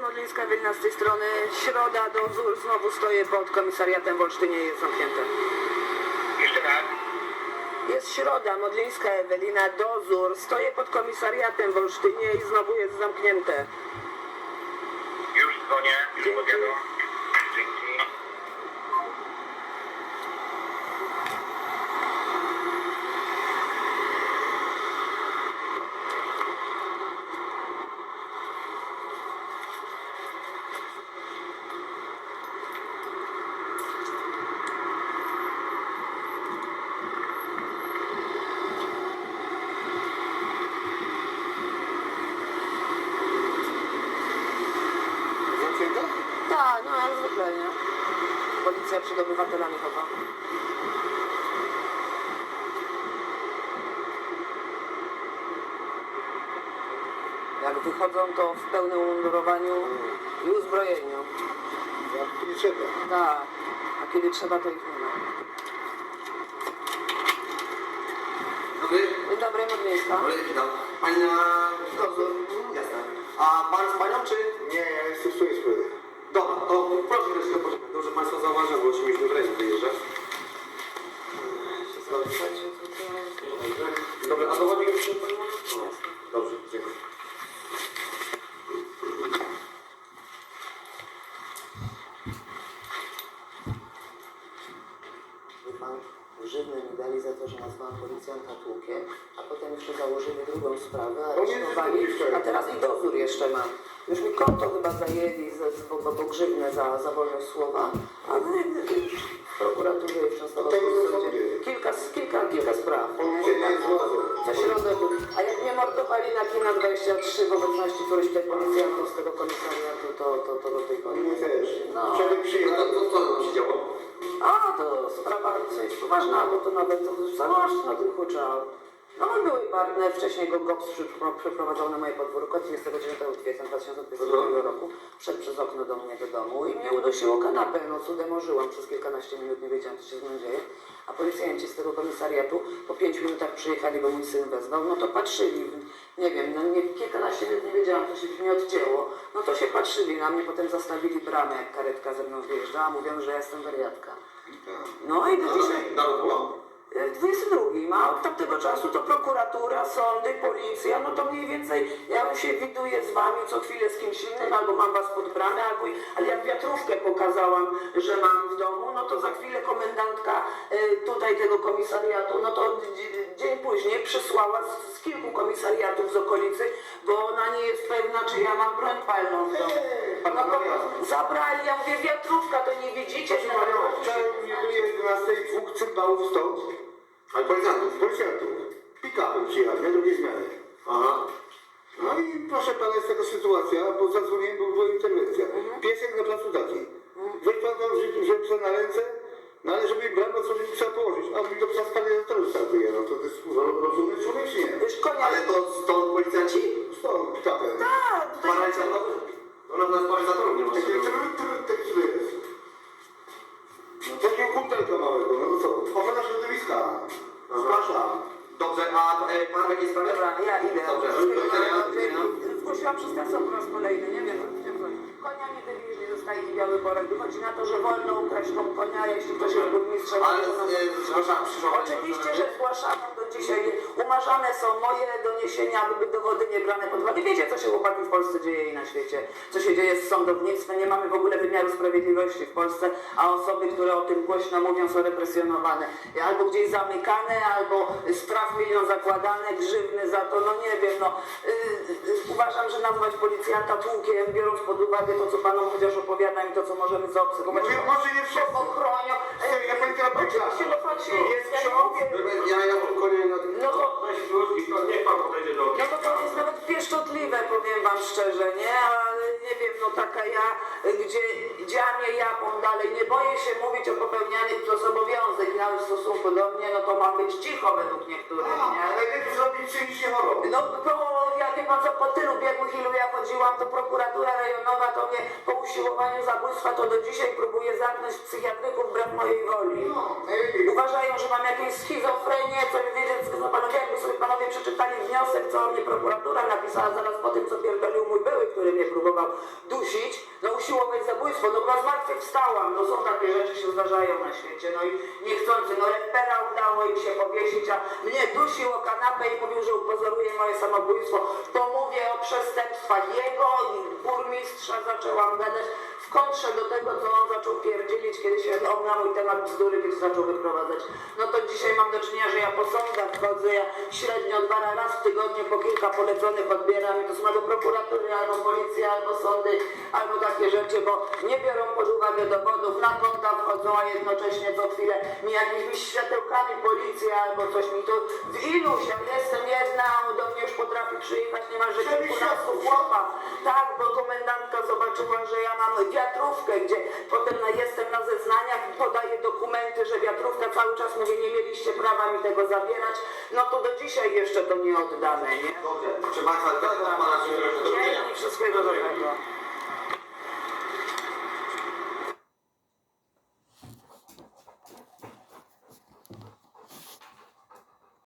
Modlińska Ewelina z tej strony. Środa, dozór, znowu stoję pod komisariatem w Olsztynie jest zamknięte. Jeszcze raz. Jest środa, Modlińska Ewelina, dozór. Stoję pod komisariatem w Olsztynie i znowu jest zamknięte. Już dzwonię, już Dzięki. powiadam. Dzięki. Zamknięta? Tak, Policja przed obywatelami chowa. Jak wychodzą, to w pełnym umundurowaniu i uzbrojeniu. Jak nie trzeba. Tak, a kiedy trzeba, to ich nie ma. Dobry, Dzień dobry, Modlińska. dobry, witam. Pani na? Jasne. A pan z panią, czy? Nie, ja jestem w swojej sprawie. Dobra, to proszę poczekać. Dobrze państwa zauważam, bo w ręce wyjeżdża. Dobra, a dowodnik już się? Dobrze, dziękuję. Pan, grzywny mi dali za to, że nazwałam policjanta tłukiem, a potem jeszcze założyli drugą sprawę, aresztowali, a teraz i dozór jeszcze mam. Już mi konto chyba zajęli, za, bo, bo, grzywne za, za wolność słowa, a wy- w prokuraturze i w Częstochowskim sądzie kilka, kilka, kilka spraw. Połączenie z władzą. Co środę, a jak mnie mordowali na Kina 23 w obecności któryś tutaj policjantów z tego komisariatu, to, to, to do tej pory. No. No przyjechał. to, co się działo? A, to sprawa dosyć poważna, bo to nawet całość na tym huczał. No mój były partner, wcześniej go GOPS przeprowadzał na moje podwórko 29 kwietnia 2022 roku, wszedł przez okno do mnie do domu i mnie udusiło kanapę. No cudem ożyłam przez kilkanaście minut, nie wiedziałam co się z nią dzieje. A policjanci z tego komisariatu po pięć minutach przyjechali, bo mój syn wezwał, no to patrzyli, nie wiem, no nie, kilkanaście minut nie wiedziałam, co się mnie odcięło. No to się patrzyli na mnie, potem zastawili bramę, jak karetka ze mną wyjeżdżała, mówiąc, że ja jestem wariatka. No i do dzisiaj... Dawno było? 22, a od tamtego czasu to prokuratura, sądy, policja, no to mniej więcej ja się widuję z wami co chwilę z kimś innym, albo mam was pod bramę, albo, ale jak wiatrówkę pokazałam, że mam w domu, no to za chwilę komendantka e, tutaj tego komisariatu, no to dzi- dzień później przysłała z, z kilku komisariatów z okolicy, bo ona nie jest pewna, czy ja mam broń palną w domu. No to zabrali, ja mówię, wiatrówka, to nie widzicie, że Wczoraj mnie byli 11 dwóch cymbałów stąd. Ale policjantów? Policjantów. Pick-upem przyjechali na drugiej zmianie. Aha. No i proszę pana, jest taka sytuacja, bo zadzwoniłem, bo była interwencja. Piesek na placu taki. Weź pan psa na ręce, no ale żeby brać, to żeby psa położyć. A on mi do psa z palizatorem startuje. No to to jest rozumny człowiek, czy nie? Wiesz, konia... Ale to stąd policjanci? Stąd, pick-upem. Tak, Paralizatorów? Ona nas paralizatorów nie ma. Taki, taki, taki Zgłaszam. Dobrze, a e, pan jakiej sprawie? Dobra, ja idę. Dobrze. Zgłosiłam przestępstwo po raz kolejny, nie wiem, zostaje biały worek. Wychodzi na to, że wolno ukraść tą konia, jeśli ktoś jest burmistrzem. Ale, e, przepraszam, Oczywiście, że zgłaszam do dzisiaj. Umarzane są moje doniesienia, aby dowody nie brane pod uwagę. Wiecie, co się chłopaki w Polsce dzieje i na świecie. Co się dzieje z sądownictwem. Nie mamy w ogóle wymiaru sprawiedliwości w Polsce, a osoby, które o tym głośno mówią, są represjonowane. Albo gdzieś zamykane, albo straf milion zakładane, grzywny za to, no nie wiem, no. Yy, yy, uważam, że nazwać policjanta tłukiem, biorąc pod uwagę to, co panu Młodzież opowiada i to, co możemy zaobserwować. Może, może nie wszystko. Ochronią. Ja no pan się Jest ja ksiądz? mówię, Ja, ja na... no to, Weź wróć i to niech pan podejdzie do no to to jest nawet pieszczotliwe, powiem wam szczerze, nie? Ale nie wiem, no taka ja, gdzie dziamie japą dalej, nie boję się mówić o popełnianiu, to jest obowiązek, i nawet w stosunku do mnie, no to mam być cicho według niektórych, nie? ale lepiej zrobić czymś niż nie. No, to pan co, po tylu biegłych, ilu ja chodziłam, to prokuratura rejonowa to mnie po usiłowaniu zabójstwa, to do dzisiaj próbuję zamknąć psychiatryków wbrew mojej woli. No, Uważają, że mam jakieś schizofrenię, co wiedzieć, co panowie, jakby sobie panowie przeczytali wniosek, co mnie prokuratura napisała zaraz po tym, co pierdolił mój były, który mnie próbował dusić, no usiłować zabójstwo, no bo zmartwychwstałam, no są takie rzeczy się zdarzają na świecie, no i niechcący, no lepera udało im się powiesić, a mnie dusił o kanapę i mówił, że upozoruje moje samobójstwo, to mówię o przestępstwach jego i burmistrza zaczęłam gadać kontrze do tego, co on zaczął pierdzielić, kiedy się on na mój temat bzdury kiedy zaczął wyprowadzać. No to dzisiaj mam do czynienia, że ja po sądach chodzę, ja średnio dwa razy w tygodniu po kilka poleconych odbieram i to są albo prokuratury, albo policja, albo sądy, albo takie rzeczy, bo nie biorą pod uwagę dowodów, na konta wchodzą, a jednocześnie co chwilę mi jakimiś światełkami policja albo coś mi tu w iluś, ja jestem jedna, a do mnie już potrafi przyjechać niemalże kilkunastu chłopa. Tak, bo komendantka zobaczyła, że ja mam wiatrówkę, gdzie potem jestem na zeznaniach i podaję dokumenty, że wiatrówka cały czas mówię, nie mieliście prawa mi tego zabierać, no to do dzisiaj jeszcze to nie oddane, nie? Dobrze, Państwa, Pana. Dzięki, wszystkiego dobrego.